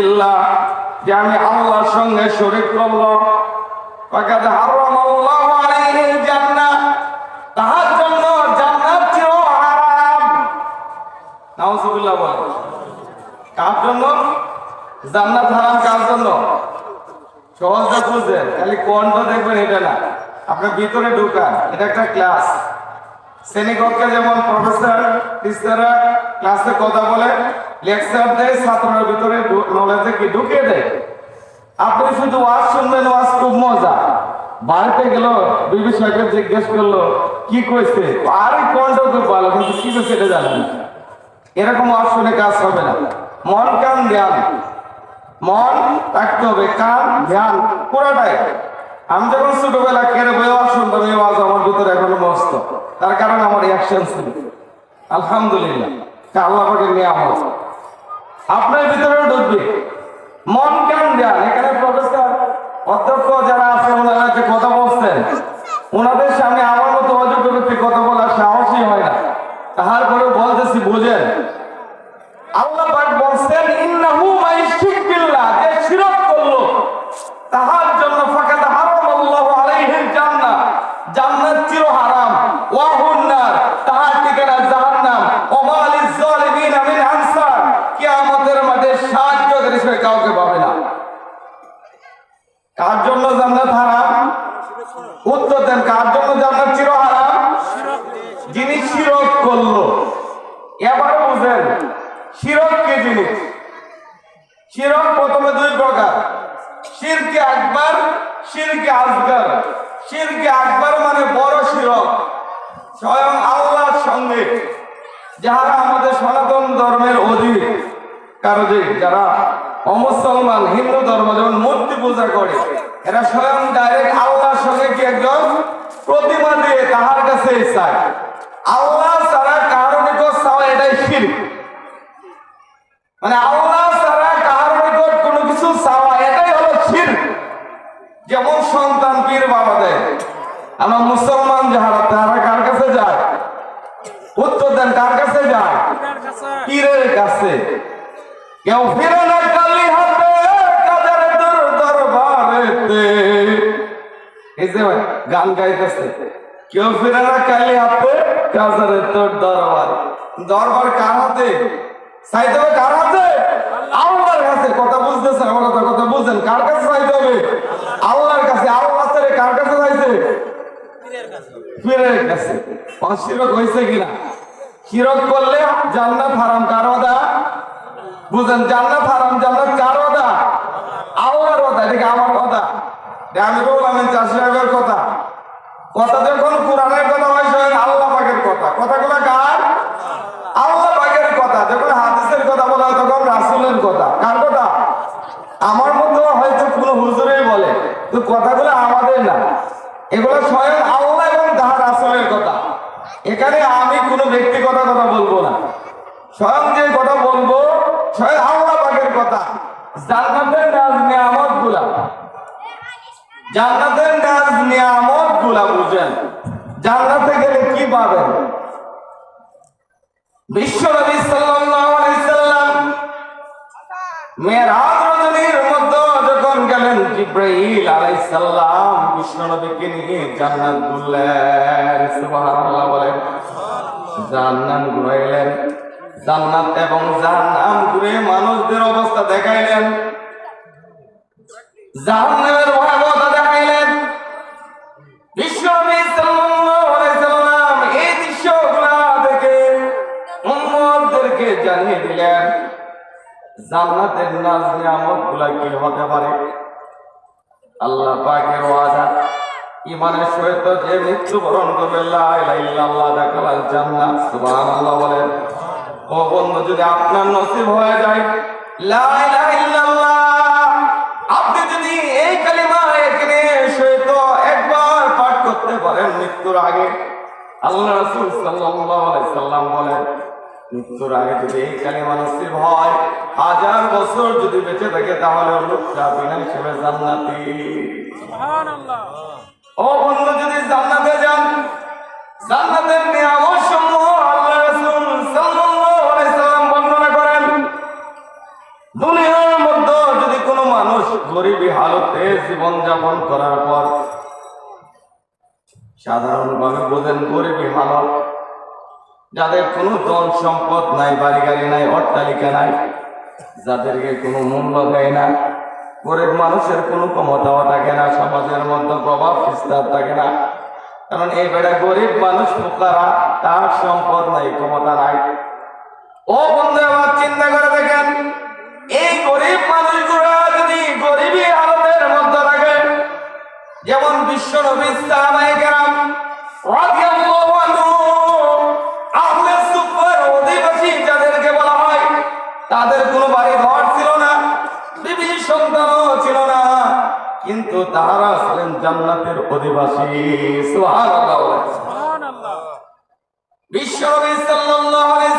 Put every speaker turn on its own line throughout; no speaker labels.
বিল্লাহ যে আমি আল্লাহর সঙ্গে শরীক করল ফাকাদ হারামাল্লাহু আলাইহিল জান্নাহ, তাহার জন্য জান্নাত চির হারাম। নাউজুবিল্লাহ বলে। কার জন্য? জান্নাত হারাম কার জন্য? সহজটা বুঝবেন খালি কোনটা দেখবেন, এটা না। আপনার ভিতরে ঢুকান, এটা একটা ক্লাস শ্রেণীকক্ষে যেমন প্রফেসর, টিচাররা ক্লাসে কথা বলে, লেকচার দেয়, ছাত্রের ভিতরে নলেজে কি ঢুকিয়ে দেয়। আপনি শুধু ওয়াজ শুনবেন, ওয়াজ খুব মজা। বাড়িতে গেল, বিবি সাহেবকে জিজ্ঞেস করল, কি কইছে? আরে কোনটা খুব ভালো, কিন্তু কি কইছে এটা জানেন এরকম ওয়াজ শুনে কাজ হবে না। মন কান ধ্যান। মন রাখতে হবে, কান ধ্যান, পুরোটাই। আমি যখন ছোটবেলা কেড়ে বই আওয়াজ শুনতাম, এই আওয়াজ আমার ভিতরে এখনও মস্ত। তার কারণ আমার অ্যাকশন ছিল। আলহামদুলিল্লাহ আল্লাহ পাকে নিয়ামত। আপনার ভিতরেও ঢুকবে। মন কান ধ্যান এখানে প্রফেসর, অধ্যক্ষ যারা আছে ওনারা যে কথা বলছেন, ওনাদের সামনে আমার মতো অযোগ্য ব্যক্তি কথা বলার সাহসই হয় না। তাহার পরেও বলতেছি, বুঝেন, আল্লাহ পাক বলছেন, ইন্নাহু যে শিরক করল, তাহার জন্য ফাকাদ হারামাল্লাহু আলাইহিল জান্নাহ জান্নাত চির হারাম ওয়া হুন্নার তাহার ঠিকানা জাহান্নাম ওয়া মালিজ জালিমিন মিন আনসার কিয়ামতের মাঠে সাহায্যকারী হিসেবে কাউকে পাবে না কার জন্য জান্নাত হারাম? উত্তর দেন, কার জন্য জান্নাত চির হারাম যিনি শিরক করল। এবার বুঝেন, শিরক কি জিনিস? শিরক প্রথমে দুই প্রকার। শিরকে আকবার, শিরকে আসগার শিরকে আকবার মানে বড় শিরক, স্বয়ং আল্লাহর সঙ্গে যারা আমাদের সনাতন ধর্মের অধীন। কারও যে যারা অমুসলমান হিন্দু ধর্ম যেমন মূর্তি পূজা করে, এরা স্বয়ং ডাইরেক্ট আল্লাহর সঙ্গে কি একজন প্রতিমা দিয়ে তাহার কাছে চায়। আল্লাহ ছাড়া কারণে এটাই শিল্প মানে আল্লাহ গান গাইতেছে। কেউ ফিরে না কালি হাতে কাজারে তোর দরবার। দরবার কার হাতে? চাইতে হবে কার হাতে? আল্লাহর কাছে। কথা বুঝতেছেন আমার কথা কথা বুঝছেন কার কাছে চাইতে হবে? আল্লাহর কাছে। আল্লাহ ছেড়ে কার কাছে চাইছে পীরের কাছে। অশিরক হয়েছে কিনা? শিরক করলে জান্নাত হারাম। কার ওদা বুঝেন, জান্নাত হারাম, জান্নাত কার ওদা আল্লাহর ওদা এদিকে আমার কথা এটা আমি বললাম চাষি কথা। কথা যখন কোরআনের কথা হয় স্বয়ং আল্লাহ পাকের কথা। কথাগুলো কার? আল্লাহ পাকের কথা। যখন হাদিসের কথা বলা হয়, তখন রাসূলের কথা। কার কথা? আমার মতো হয়তো কোনো হুজুরেই বলে তো কথাগুলো আমাদের না। এগুলো স্বয়ং আল্লাহ এবং তাহার রাসূলের কথা। এখানে আমি কোনো ব্যক্তিগত কথা বলব না। স্বয়ং যে কথা বলব, স্বয়ং আল্লাহ পাকের কথা। জান্নাতের নাজ নিয়ামতগুলা জান্নাতের নাজ নিয়ামত বুঝেন জান্নাতে গেলে কি পাবেন? সাল্লাল্লাহু আলাইহি সাল্লাম রজনীর মধ্যে যখন গেলেন, জিব্রাইল আলাইহিস সালাম নিয়ে জান্নাত সুবহানাল্লাহ বলেন, জান্নাত ঘুরাইলেন। জান্নাত এবং জাহান্নাম ঘুরে মানুষদের অবস্থা দেখাইলেন। জাহান্নামের জানিয়ে দিলেন, জান্নাতের নাজ নিয়ামতগুলা করবে, লা ইলাহা বলেন। ও যদি আপনার নসিব হয়ে যায়, লা ইলাহা মৃত্যুর আগে আল্লাহ সাল্লাল্লাহু আলাইহি সাল্লাম বলেন মৃত্যুর আগে যদি এই কালেমা নসিব হয় হাজার বছর যদি বেঁচে থাকে তাহলে লোকটা বিনা হিসেবে জান্নাতি। ও যদি জান্নাতে যান জান্নাতের নিয়ামত সমূহ আল্লাহ সাল্লাল্লাহু আলাইহি সাল্লাম বর্ণনা করেন। দুনিয়ার মধ্যে যদি কোনো মানুষ গরিবী হালতে জীবন যাপন করার পর সাধারণভাবে বোঝেন গরিবী হালত যাদের কোনো ধন সম্পদ নাই বাড়ি গাড়ি নাই, অট্টালিকা নাই, যাদেরকে কোনো মূল্য দেয় না, গরিব মানুষের কোনো ক্ষমতাও থাকে না, সমাজের মধ্যে প্রভাব বিস্তার থাকে না। কারণ এই বেড়া গরিব মানুষ পোকারা তার সম্পদ নাই, ক্ষমতা নাই। ও বন্ধু আবার চিন্তা করে বিশ্ব নবী সাহাবায়ে কেরাম রাদিয়াল্লাহু আনহু আহলে সুফার অধিবাসী যাদেরকে বলা হয় তাদের কোনো বাড়ি ঘর ছিল না বিবি সন্তানও ছিল না কিন্তু তাহারা ছিলেন জান্নাতের অধিবাসী। সুবহানাল্লাহ। বিশ্ব নবী সাল্লাল্লাহু আলাইহি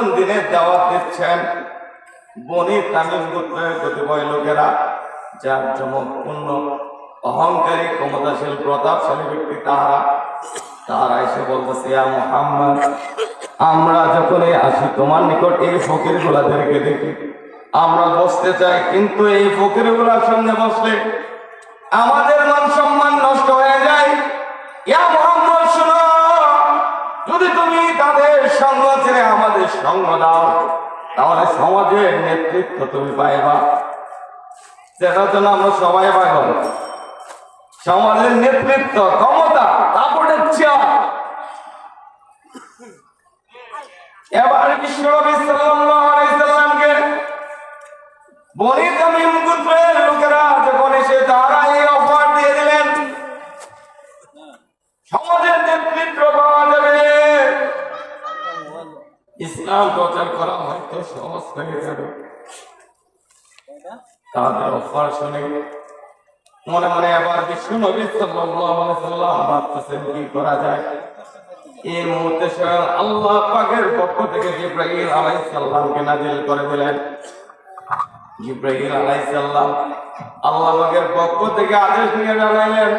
যখন দিনের দাওয়াত দিচ্ছেন, বনি তামিম গোত্রের কতিপয় লোকেরা, যার চমকপূর্ণ অহংকারী, ক্ষমতাশীল, প্রতাপশালী ব্যক্তি তাহারা। তাহারা এসে বলতেছে মুহাম্মদ, আমরা যখনই আসি, তোমার নিকট এই ফকির গুলাদেরকে দেখি। আমরা বসতে চাই, কিন্তু এই ফকিরগুলার সামনে বসলে আমাদের মান সম্মান নষ্ট হয়ে যায়। সঙ্গ ছেড়ে আমাদের সঙ্গ দাও। তাহলে সমাজের নেতৃত্ব তুমি পাইবা। সেটার জন্য আমরা সবাই পাগল। সমাজের নেতৃত্ব, ক্ষমতা, তারপরে চেয়ার। এবার বিশ্বনবী সাল্লাল্লাহু আলাইহি সাল্লামকে বনি তামিম গোত্রের লোকেরা যখন এসে তারা এই অফার দিয়ে দিলেন সমাজের নেতৃত্ব পাওয়া যাবে ইসলাম প্রচার করা হয়তো সহজ হয়ে যাবে। তাদের অফার শুনে মনে মনে আবার বিশ্ব নবী সাল্লাল্লাহু আলাইহি সাল্লাম ভাবতেছেন কি করা যায়? এই মুহূর্তে স্বয়ং আল্লাহ পাকের পক্ষ থেকে জিব্রাইল আলাইহিস সালামকে নাজিল করে দিলেন। জিব্রাইল আলাইহিস সালাম আল্লাহ পাকের পক্ষ থেকে আদেশ নিয়ে জানাইলেন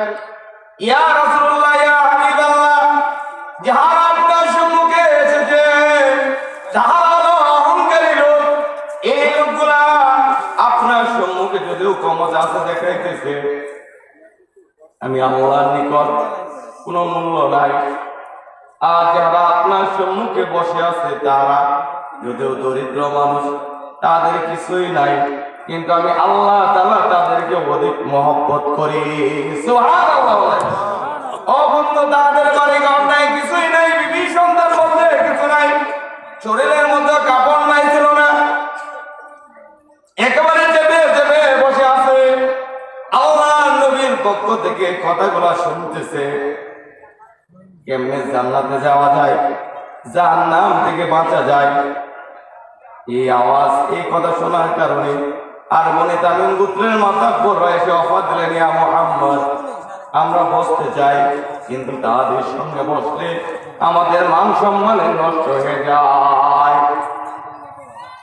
ইয়া রাসূলুল্লাহ ইয়া হাবিবাল্লাহ যাহারা আছে দেখাইতেছে আমি আল্লাহর নিকট কোনো মূল্য নাই। আর যারা আপনার সম্মুখে বসে আছে, তারা যদিও দরিদ্র মানুষ, তাদের কিছুই নাই। কিন্তু আমি আল্লাহ তাআলা তাদেরকে অধিক মহব্বত করি। তাদের ঘর নাই, কিছুই নাই, বিবি সন্তান বলতে কিছু নাই। শরীরের মধ্যে কাপড় নাই, ছিল না। একেবারে পক্ষ থেকে কথাগুলা শুনতেছে। কেমনে জান্নাতে যাওয়া যায়? জাহান্নাম থেকে বাঁচা যায়। এই আওয়াজ, এই কথা শোনার কারণে আর মনে তামিম গুত্রের মাথা পড়া এসে অফার দিলেন, ইয়া মোহাম্মদ, আমরা বসতে চাই, কিন্তু তাদের সঙ্গে বসলে আমাদের মান সম্মানে নষ্ট হয়ে যায়।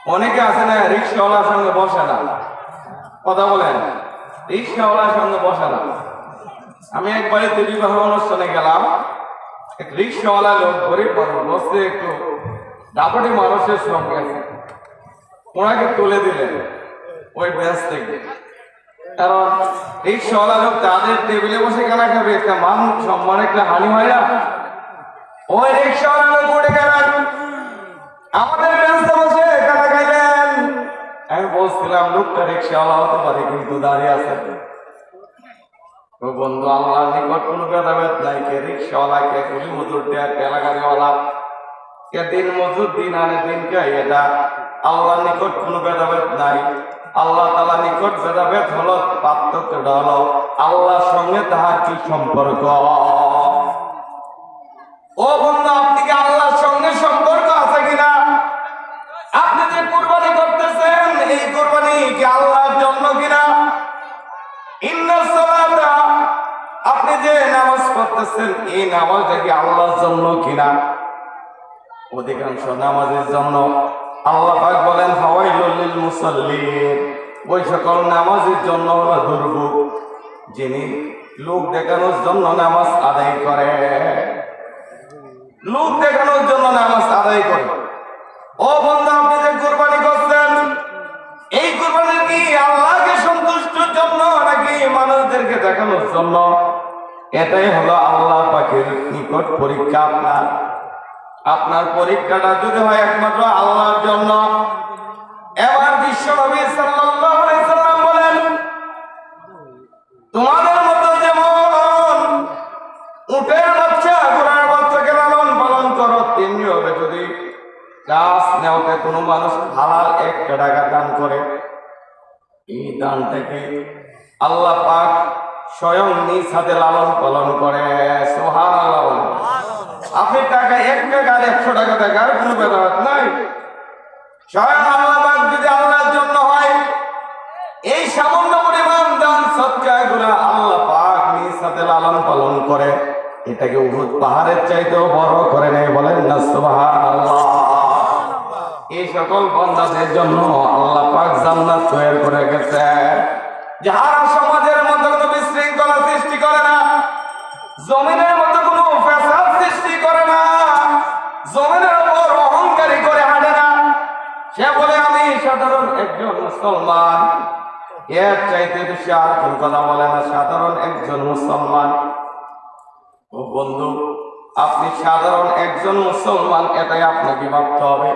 অনেকে আছে না, রিক্সাওয়ালার সঙ্গে বসে না। কথা বলেন। রিক্সাওয়ালার সঙ্গে বসে না আমি একবারে বিবাহ অনুষ্ঠানে গেলাম। এক রিক্সাওয়ালা লোক, গরিব মানুষ বসতে একটু দাপটি মানুষের সঙ্গে ওনাকে তুলে দিলেন ওই বেঞ্চ থেকে। কারণ রিক্সাওয়ালা লোক তাদের টেবিলে বসে কেনা খাবে, একটা মান সম্মান, একটা হানি হয় না। ওই রিক্সাওয়ালা লোক উঠে গেলেন। আমাদের বেঞ্চে বসে কেনা খাইলেন। আমি বলছিলাম, লোকটা রিক্সাওয়ালা হতে পারে, কিন্তু দাঁড়িয়ে আছে বন্ধু আল্লাহ নিকট কোনো ভেদাভেদ নাই, কে রিক্সাওয়ালা, কে কুলি মজুর কে ঠেলা কে দিন মজুর, দিন আনে, দিন কে এটা আল্লাহ নিকট কোনো ভেদাভেদ নাই। আল্লাহ তালা নিকট ভেদাভেদ হলো পার্থক্যটা হলো আল্লাহর সঙ্গে তাহার কি সম্পর্ক? কিনা? আপনি যে নামাজ পড়তেছেন, এই নামাজটা কি আল্লাহর জন্য কিনা? অধিকাংশ নামাজের জন্য আল্লাহ পাক বলেন হাওয়াইলুল লিল মুসাল্লিন ওই সকল নামাজের জন্য দুর্ভোগ। যিনি লোক দেখানোর জন্য নামাজ আদায় করে, লোক দেখানোর জন্য নামাজ আদায় করে। ও বন্ধু, আপনি যে কোরবানি করছেন, এই কোরবানি কি সন্তুষ্টির জন্য নাকি মানুষদেরকে দেখানোর জন্য? এটাই হলো আল্লাহ পাখির নিকট পরীক্ষা আপনার। আপনার পরীক্ষাটা যদি হয় একমাত্র আল্লাহর জন্য। এবার বিশ্ব নবী সাল্লাম বলেন, তোমাদের মতো যেমন উটের বাচ্চা ঘোড়ার বাচ্চাকে লালন পালন করো তেমনি হবে যদি গাছ নেওয়াতে কোনো মানুষ হালাল একটা টাকা দান করে এই দান থেকে আল্লাহ পাক স্বয়ং নিজ হাতে লালন পালন করে সোহান আপনি টাকা এক টাকা আর একশো টাকা টাকার কোনো নাই। স্বয়ং আল্লাহ পাক যদি আল্লাহর জন্য হয়, এই সামান্য পরিমাণ দান সৎকারগুলা আল্লাহ পাক নিজ হাতে লালন পালন করে, এটাকে উহুদ পাহাড়ের চাইতেও বড় করে নেয় বলেন না, সুবহানাল্লাহ। এই সকল বন্ধাদের জন্য আল্লাহ পাক জান্নাত তৈরি করে গেছে। যারা সমাজের মধ্যে কোনো বিশৃঙ্খলা সৃষ্টি করে না, জমিনের মধ্যে কোনো ফ্যাসাদ সৃষ্টি করে না, জমিনের উপর অহংকারী করে হাঁটে না, সে বলে আমি সাধারণ একজন মুসলমান। এর চাইতে বেশি আর কোন কথা বলে না, সাধারণ একজন মুসলমান। ও বন্ধু, আপনি সাধারণ একজন মুসলমান, এটাই আপনাকে ভাবতে হবে।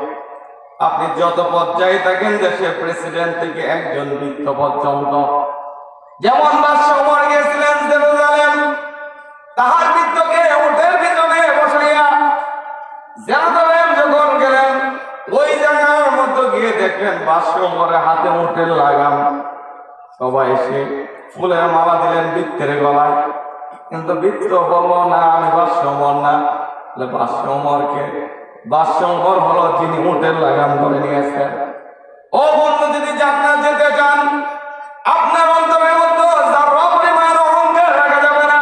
আপনি যত পর্যায়ে থাকেন দেশের প্রেসিডেন্ট থেকে একজন বৃত্ত পর্যন্ত। যেমন বাদশাহ ওমর গিয়েছিলেন জেরুজালেম তাহার বৃত্তকে উটের ভিতরে বসাইয়া জেরুজালেম যখন গেলেন, ওই জায়গার মধ্যে গিয়ে দেখলেন বাদশাহ হাতে উটের লাগাম। সবাই এসে ফুলের মালা দিলেন বৃত্তের গলায়। কিন্তু বৃত্ত বলল, না, আমি বাদশাহ না। বলে বাদশাহ ওমরকে বাদশঙ্কর হল যিনি উঠের লাগাম ধরে নিয়েছেন ও বন্ধু, যদি জান্নাত যেতে চান, আপনার অন্তরের মধ্যে যারা পরিমাণ অহংকার রাখা যাবে না।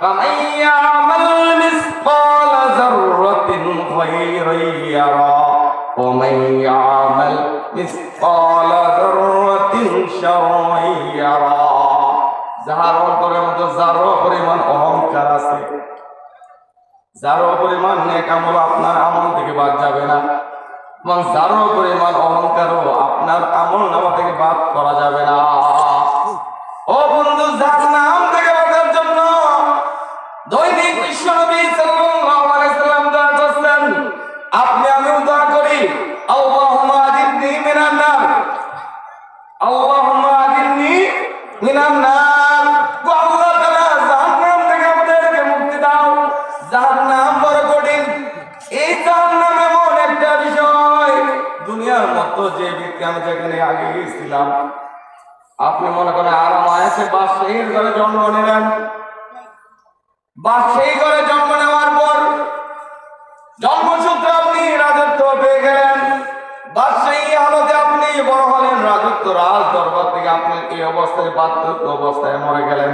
ফামাইয়ামাল মিসকাল যাররাতিন খায়রান ইয়ারা যাহার অন্তরের মধ্যে যারা পরিমাণ অহংকার আছে যারো পরিমাণ নেক আমল আপনার আমল থেকে বাদ যাবে না, এবং যার পরিমাণ অহংকারও আপনার আমল নামা থেকে বাদ করা যাবে না। ও বন্ধু, যার নাম থেকে বাঁচার জন্য দৈনিক বিশ্ব যে আমি যেখানে আগে গিয়েছিলাম, আপনি মনে করেন আরাম আয়াসে বাদশাহীর ঘরে জন্ম নিলেন। বাদশাহী ঘরে জন্ম নেওয়ার পর জন্মসূত্রে আপনি রাজত্ব পেয়ে গেলেন। বাদশাহী হালতে আপনি বড় হলেন, রাজত্ব রাজ দরবার থেকে আপনি এই অবস্থায়, বার্ধক্য অবস্থায় মরে গেলেন।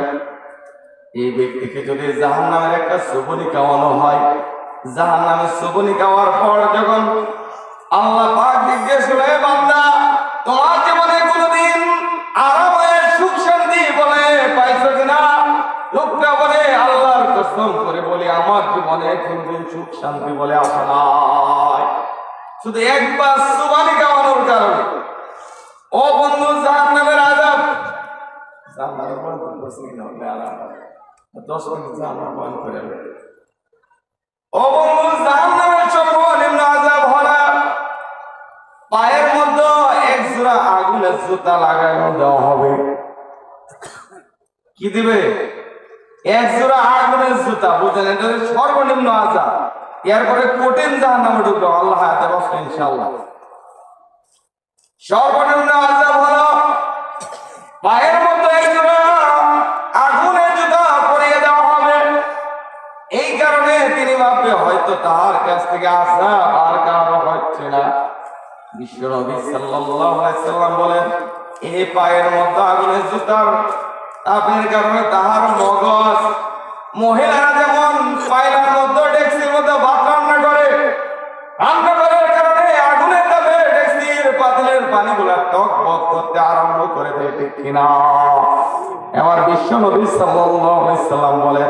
এই ব্যক্তিকে যদি জাহান নামের একটা সুবনি খাওয়ানো হয় জাহান নামের সুবনি খাওয়ার পর যখন আল্লাহ পাক জিজ্ঞেস করে "হে বান্দা, তোমার জীবনে কোনোদিন আরামে সুখ শান্তি বলে পাইছো কিনা? লোকটা বলে, আল্লাহর কসম করে বলি, আমার জীবনে কোনোদিন সুখ শান্তি বলে আসে নাই। শুধু একবার সুবানি খাওয়ানোর কারণে। ও বন্ধু, জাহান্নামের আযাব। জাহান্নামের বন্ধ করছি কিনা বলে আরাম দশ মিনিট জাহান্নাম বন্ধ করে ও বন্ধু, জাহান্নামের সর্বনিম্ন আযাব হলো পায়ের মধ্যে এক জোড়া আগুনের জুতা লাগানো দেওয়া হবে। কি দিবে? এক জোড়া আগুনের জুতা, বুঝলেন? এটা সর্বনিম্ন আজাব এরপরে কঠিন জাহান নামে ঢুকবে, আল্লাহ হাতে বসবে ইনশাল্লাহ সর্বনিম্ন আজাব হলো পায়ের মধ্যে এক জোড়া আগুনের জুতা পরিয়ে দেওয়া হবে। এই কারণে তিনি ভাববে, হয়তো তার কাছ থেকে আসা আর কারও হচ্ছে বিশ্বনবী সাল্লাল্লাহু আলাইহি সাল্লাম বলেন এই পায়ের মধ্যে আগুনের জুতার তাপের কারণে তাহার মগজ, মহিলারা যেমন পায়লার মধ্যে ডেক্সির মধ্যে ভাত রান্না করে রান্না করার কারণে আগুনের তাপে ডেক্সির পাতিলের পানিগুলা টক বক করতে আরম্ভ করে দেয়, ঠিক কিনা? এবার বিশ্ব নবী সাল্লাম বলে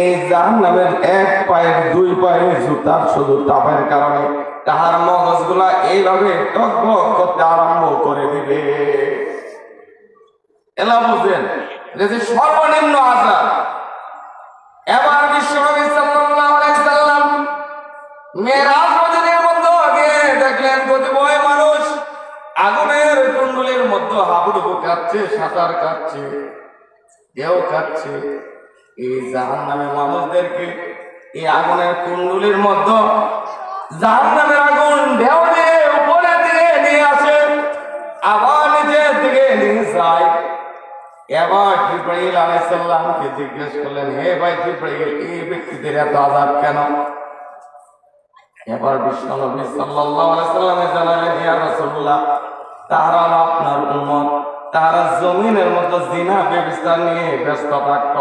এই জাহান নামের এক পায়ের দুই পায়ের জুতার শুধু তাপের কারণে তাহার মগজগুলা এইভাবে টকবক করতে আরম্ভ করে দিবে। এলা বুঝলেন যে সর্বনিম্ন আজাদ। এবার বিশ্ব নবী সাল্লাল্লাহু আলাইহি সাল্লাম মেরাজ মদিনের মধ্যে আগে দেখলেন কতিপয় মানুষ আগুনের কুণ্ডলের মধ্যে হাবুডুবু কাচ্ছে সাঁতার কাটছে দেও কাটছে এই জাহান নামে মানুষদেরকে এই আগুনের কুণ্ডলির মধ্যে জাহান নামের আগুন ঢেউ দিয়ে উপরে দিকে নিয়ে আসে। আবার নিচের দিকে নিয়ে যায়। এবার জিব্রাইল আলাইসাল্লামকে জিজ্ঞেস করলেন হে ভাই জিব্রাইল এই ব্যক্তিদের এত আজাদ কেন? এবার বিশ্বনবী সাল্লাল্লাহু আলাইহি সাল্লামে জানালেন, ইয়া রাসূলুল্লাহ তারা আপনার উম্মত। তারা জমিনের মধ্যে জিনা ব্যবস্থা নিয়ে ব্যস্ত থাকত।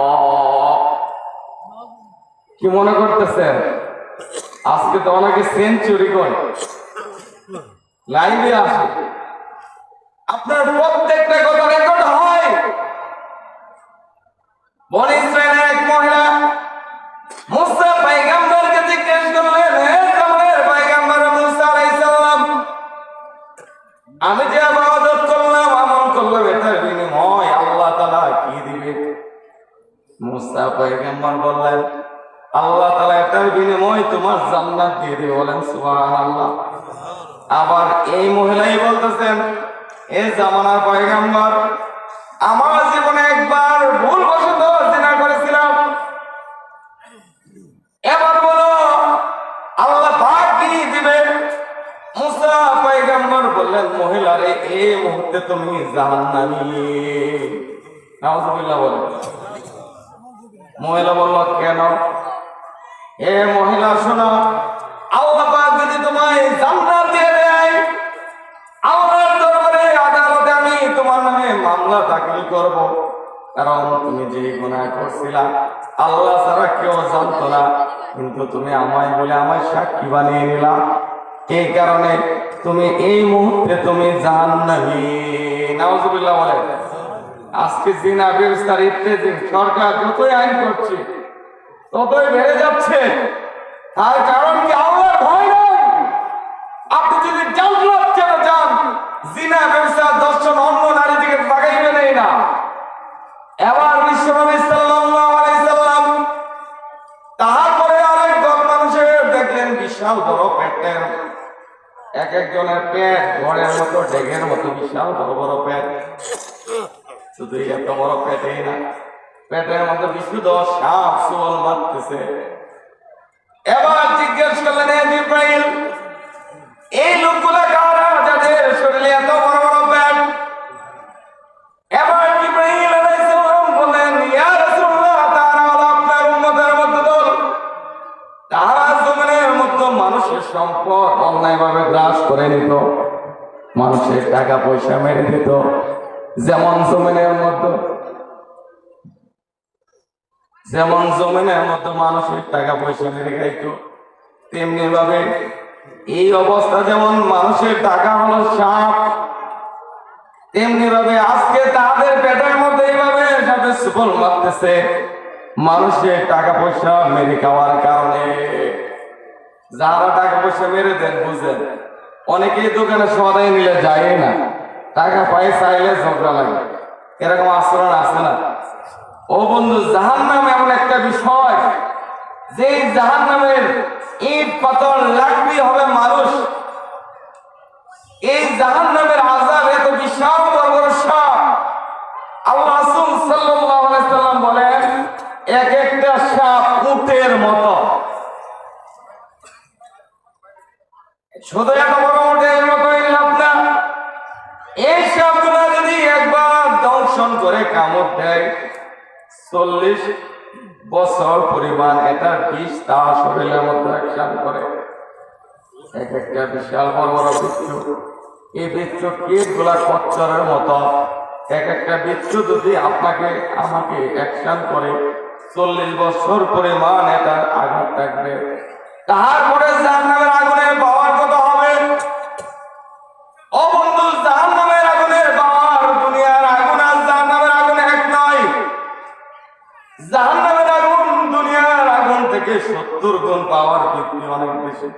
কি মনে করতেছেন? আজকে তো অনেকে সেঞ্চুরি করে। লাইভে আসে। আপনার প্রত্যেকটা কথা রেকর্ড হয়। বন ইসরায়েলের এক মহিলা মুসা পয়গম্বরকে জিজ্ঞেস করলেন হে তোমাদের পয়গম্বর মুসা আলাইহিস আমি যে ইবাদত করলাম, আমল করলাম, এটার বিনিময় আল্লাহ তাআলা কি দিবে? মুসা পয়গম্বর বললেন দিয়ে বলেন আবার এই মহিলাই বলতেছেন, এ জামানার পয়গম্বর, আমার জীবনে একবার ভুল বশত জিনা করেছিলাম। এবার বলো, আল্লাহ কি দিবে মুসা পয়গম্বর বললেন, মহিলারে এই মুহূর্তে তুমি জাহান্নামী। নাউজুবিল্লাহ বলেন। মহিলা বলল, কেন? এ মহিলা, শোনো এই কারণে তুমি এই মুহূর্তে তুমি বলে আজকে সরকার যতই আইন করছে, ততই বেড়ে যাচ্ছে। তার কারণ কি? এক একজনের পেট, ঘরের মতো ডেগের মতো, বিশাল বড় বড় পেট। শুধু এত বড় পেটেই না, পেটের মধ্যে বিশুদ্ধ সাপ সোল মারতেছে এবার জিজ্ঞেস করলেন হে সম্পদ অন্যায়ভাবে গ্রাস করে নিত। মানুষের টাকা পয়সা মেরে দিত। যেমন জমিনের মধ্যে যেমন জমিনের মতো মানুষের টাকা পয়সা মেরে খাইত, তেমনি ভাবে এই অবস্থা যেমন মানুষের টাকা হলো সাপ, তেমনি ভাবে আজকে তাদের পেটের মধ্যে এইভাবে সাথে সুফল মারতেছে। মানুষের টাকা পয়সা মেরে খাওয়ার কারণে যারা টাকা পয়সা মেরে দেন, বুঝেন। অনেকেই দোকানে সদাই নিলে যায় না। টাকা পাই চাইলে ঝগড়া লাগে। এরকম আচরণ আছে না? ও বন্ধু জাহান নাম এমন একটা বিষয়, যে জাহান নামের ইট, পাথর লাগবি হবে মানুষ। এই জাহান নামের আজাব এত বিশাল, বড় আল্লাহ সাল্লাম বলেন, এক একটা সাপ উটের মতো। শুধু এই সাপগুলো যদি একবার দংশন করে কামড় দেয়, চল্লিশ বছর পরিমাণ এটা বিষ তা শরীরের মধ্যে অ্যাকশন করে। এক একটা বিশাল বড় বড় বৃক্ষ এই বৃক্ষ কীটগুলা কচ্চরের মতো? এক একটা বৃক্ষ যদি আপনাকে, আমাকে অ্যাকশন করে চল্লিশ বছর পরিমাণ এটা আঘাত থাকবে তারপরে জাহান্নামের আগুনের পাওয়ার কত হবে? ও বন্ধু, জাহান্নামের আগুনের পাওয়ার দুনিয়ার আগুন আর জাহান্নামের আগুন এক নয়। জাহান্নামের আগুন দুনিয়ার আগুন থেকে সত্তর গুণ পাওয়ার ব্যক্তি অনেক বেশি।